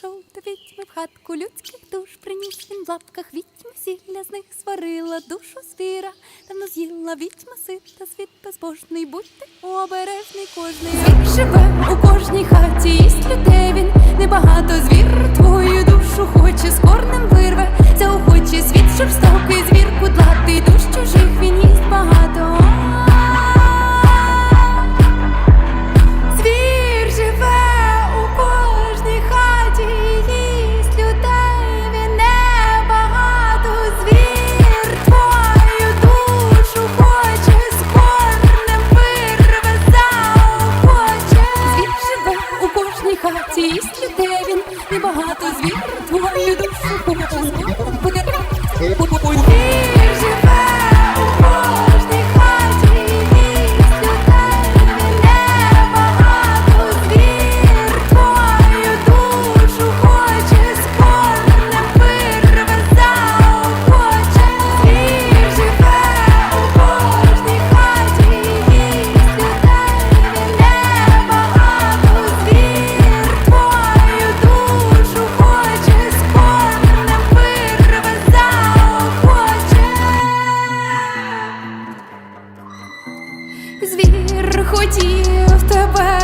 прийшов до відьми в хатку людських душ, приніс він в лапках відьми сілля, з них сварила душу звіра, давно з'їла відьма сита, світ безбожний, будьте обережний кожний. Він живе у кожній хаті, їсть людей він. happy to. хотів тебе.